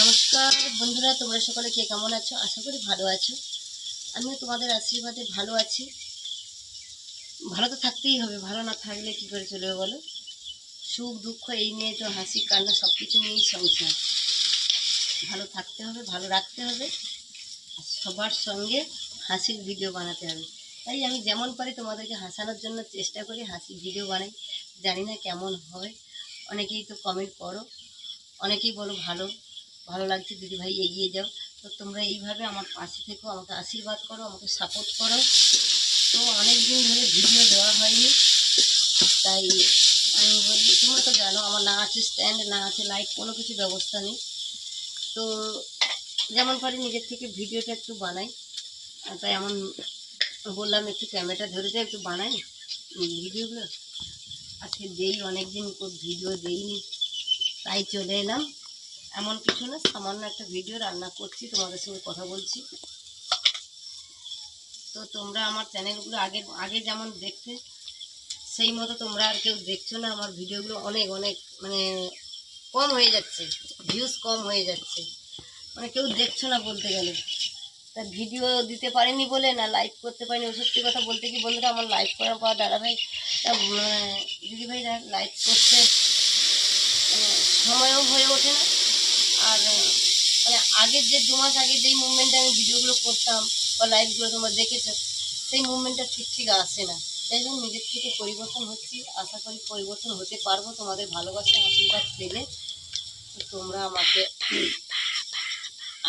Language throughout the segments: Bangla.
নমস্কার বন্ধুরা, তোমরা সকলে কে কেমন আছো? আশা করি ভালো আছো। আমিও তোমাদের আশীর্বাদে ভালো আছি। ভালো তো থাকতেই হবে, ভালো না থাকলে কি করে চলবে বলো? সুখ, দুঃখ এই নিয়ে তো হাসি, কান্না সব কিছু নিয়েই সংসার। ভালো থাকতে হবে, ভালো রাখতে হবে সবার সঙ্গে হাসির ভিডিও বানাতে হবে। তাই আমি যেমন পারি তোমাদেরকে হাসানোর জন্য চেষ্টা করি, হাসির ভিডিও বানাই। জানি না কেমন হয়। অনেকেই তো কমেন্ট করো, অনেকেই বলো ভালো। ভালো লাগছে, দিদি ভাই এগিয়ে যাও। তো তোমরা এইভাবে আমার পাশে থেকো, আমাকে আশীর্বাদ করো, আমাকে সাপোর্ট করো। তো অনেক দিন ধরে ভিডিও দেওয়া হয়নি, তাই আমি বলি, তোমরা তো জানো আমার না আছে স্ট্যান্ড না আছে লাইট কোনো কিছু ব্যবস্থা নেই। তো যেমন পারি নিজের থেকে ভিডিওটা একটু বানাই। তাই এমন বললাম, একটু ক্যামেরাটা ধরে যায় একটু বানাই। ভিডিওগুলো আজকে যেই অনেক দিন ভিডিও দেইনি, তাই চলে এলাম। এমন কিছু না, সামান্য একটা ভিডিও রান্না করছি, তোমাদের সঙ্গে কথা বলছি। তো তোমরা আমার চ্যানেলগুলো আগে আগে যেমন দেখতে, সেই মতো তোমরা আর কেউ দেখছ না, আমার ভিডিওগুলো অনেক অনেক মানে কম হয়ে যাচ্ছে ভিউজ কম হয়ে যাচ্ছে। মানে কেউ দেখছ না বলতে গেলে। তা ভিডিও দিতে পারিনি বলে না লাইভ করতে পারিনি, ও সত্যি কথা বলতে কি বন্ধুরা আমার লাইভ করার পর দাদা ভাই দিদি ভাই লাইভ করতে মানে সময়ও হয়ে ওঠে না। আর মানে আগের যে দু মাস আগে যেই মুভমেন্টে আমি ভিডিওগুলো করতাম বা লাইভগুলো তোমরা দেখেছ, সেই মুভমেন্টটা ঠিক ঠিক আসে না। তাই জন্য নিজের থেকে পরিবর্তন হচ্ছি, আশা করি পরিবর্তন হতে পারব তোমাদের ভালোবাসা, আশীর্বাদ পেলে। তোমরা আমাকে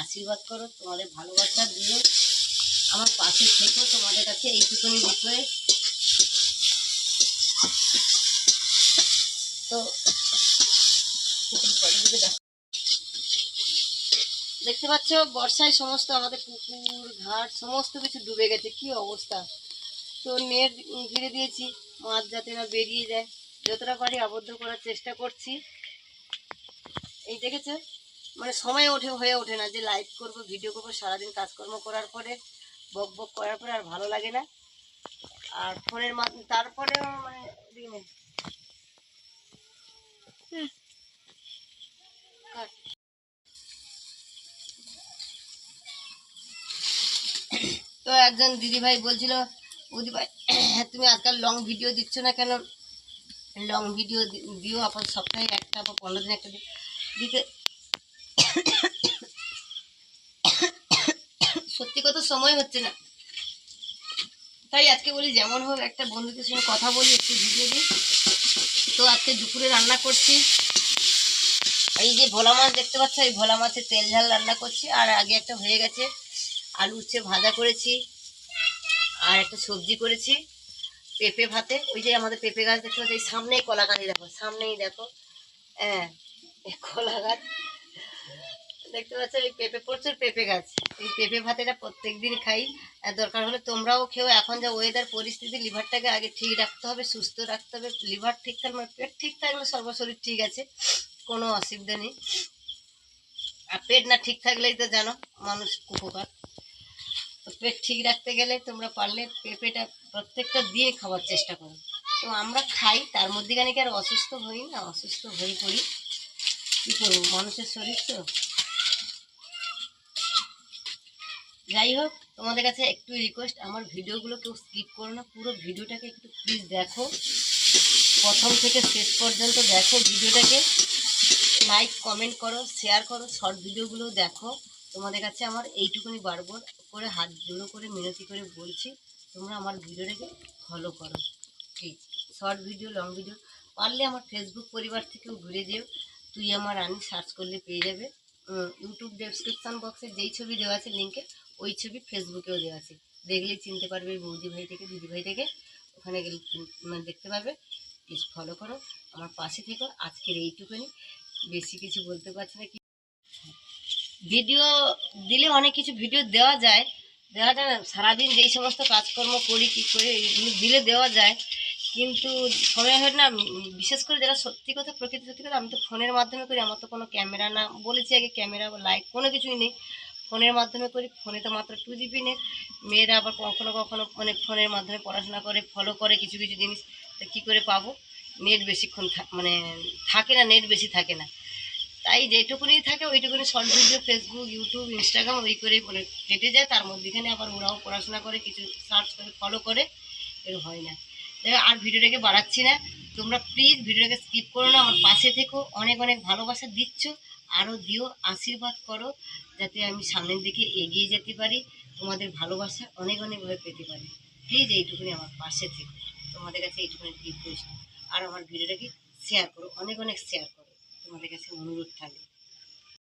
আশীর্বাদ করো, তোমাদের ভালোবাসা দিয়ে আমার পাশে থেকো, তোমাদের কাছে এইটুকুনি বিষয়ে দেখতে পাচ্ছ, বর্ষায় সমস্ত আমাদের পুকুর, ঘাট, সমস্ত কিছু ডুবে গেছে। কি অবস্থা? তো নেট ঘিরে দিয়েছি, মাছ যাতে না বেরিয়ে যায়। যতটা পারি আবদ্ধ করার চেষ্টা করছি। এই দেখেছ? মানে সময় ওঠে, হয়ে ওঠে না যে লাইভ করব ভিডিও করব, সারাদিন কাজকর্ম করার পরে, বক বক করার পরে আর ভালো লাগে না। আর ফোনের মাধ্যমে তো একজন দিদিভাই বলছিল দিদিভাই তুমি আজকাল লং ভিডিও দিচ্ছ না কেন? লং ভিডিও দিও আপনার সপ্তাহে একটা বা পনেরো দিন একটা দিতে সত্যি কথা সময় হচ্ছে না। তাই আজকে বলি, যেমন হোক একটা বন্ধুদের সঙ্গে কথা বলি, একটু ভিডিও দিই। তো আজকে দুপুরে রান্না করছি। এই যে ভোলা মাছ দেখতে পাচ্ছ, এই ভোলা মাছের তেল ঝাল রান্না করছি। আর আগে একটা হয়ে গেছে আলু উচ্ছে ভাজা করেছি, আর একটা সবজি করেছি, পেঁপে ভাতে। ওই যে আমাদের পেঁপে গাছ দেখতে পাচ্ছি সামনেই কলা গাছ দেখো, সামনেই দেখো। হ্যাঁ কলা গাছ। দেখতে পাচ্ছ, এই পেঁপে, প্রচুর পেঁপে গাছ। এই পেঁপে ভাতেটা প্রত্যেক দিন খাই। দরকার হলে তোমরাও খেও। এখন যা ওয়েদার পরিস্থিতি লিভারটাকে আগে ঠিক রাখতে হবে, সুস্থ রাখতে হবে। লিভার ঠিক থাকলে মানে পেট ঠিক থাকলে সর্বশরীর ঠিক আছে। কোনো অসুবিধা নেই। আর পেট না ঠিক থাকলেই তো জানো, মানুষ কুপকার তো পেট ঠিক রাখতে গেলে তোমরা পারলে পেঁপেটা প্রত্যেকটা দিয়ে খাওয়ার চেষ্টা করো। তো আমরা খাই, তার মধ্যেখানে কি আর অসুস্থ হই না? অসুস্থ হয়ে পড়ি। কী করব? মানুষের শরীর তো। যাই হোক, তোমাদের কাছে একটু রিকোয়েস্ট আমার ভিডিওগুলো কেউ স্কিপ করো না, পুরো ভিডিওটাকে একটু প্লিজ দেখো। প্রথম থেকে শেষ পর্যন্ত দেখো ভিডিওটাকে। লাইক কমেন্ট করো শেয়ার করো শর্ট ভিডিওগুলো দেখো। তোমাদের কাছে আমার এইটুকুনি বারবার করে, হাত জোড়ো করে, মিনতি করে বলছি, তোমরা আমার ভিডিওটাকে ফলো করো। ঠিক শর্ট ভিডিও লং ভিডিও পারলে আমার ফেসবুক পরিবার থেকেও ঘুরে যেও। তুই আমার আনি সার্চ করলে পেয়ে যাবে। ইউটিউব ডেসক্রিপশন বক্সে যেই ছবি দেওয়া আছে লিঙ্কে ওই ছবি ফেসবুকেও দেওয়া আছে। দেখলেই চিনতে পারবে বৌদি ভাই থেকে, দিদি ভাই থেকে। ওখানে গেলে মানে দেখতে পারবে। প্লিজ ফলো করো। আমার পাশে থেকো। আজকের এইটুকুনি। বেশি কিছু বলতে পারছি না। ভিডিও দিলে অনেক কিছু ভিডিও দেওয়া যায়। দেওয়া যায় না সারাদিন যেই সমস্ত কাজকর্ম করি, কী করে এইগুলো দিলে দেওয়া যায়। কিন্তু সময় হয় না, বিশেষ করে যারা সত্যি কথা, প্রকৃতি সত্যি কথা, আমি তো ফোনের মাধ্যমে করি, আমার তো কোনো ক্যামেরা না। বলেছি আগে ক্যামেরা বা লাইট কোনো কিছুই নেই। ফোনের মাধ্যমে করি, ফোনে তো মাত্র টু জিবি নেই মেয়েরা আবার কখনো কখনো মানে ফোনের মাধ্যমে পড়াশোনা করে ফলো করে কিছু কিছু জিনিস। তা কী করে পাবো? নেট বেশিক্ষণ মানে থাকে না নেট বেশি থাকে না। তাই যেটুকুনি থাকে ওইটুকুনি short video Facebook YouTube Instagram ওই করে মানে কেটে যায়। তার মধ্যেখানে আবার ওরাও পড়াশোনা করে, কিছু সার্চ করে ফলো করে, এর হয় না। আর ভিডিওটাকে বাড়াচ্ছি না। তোমরা প্লিজ ভিডিওটাকে স্কিপ করো না। আমার পাশে থেকো। অনেক অনেক ভালোবাসা দিচ্ছ। আরও দিও, আশীর্বাদ করো, যাতে আমি সামনের দিকে এগিয়ে যেতে পারি। তোমাদের ভালোবাসা অনেক অনেকভাবে পেতে পারি। প্লিজ এইটুকুনি আমার পাশে থেকো। তোমাদের কাছে এইটুকুনি রিকোয়েস্ট আর আমার ভিডিওটাকে শেয়ার করো। অনেক অনেক শেয়ার করো। তোমাদের কাছে অনুরোধ থাকবে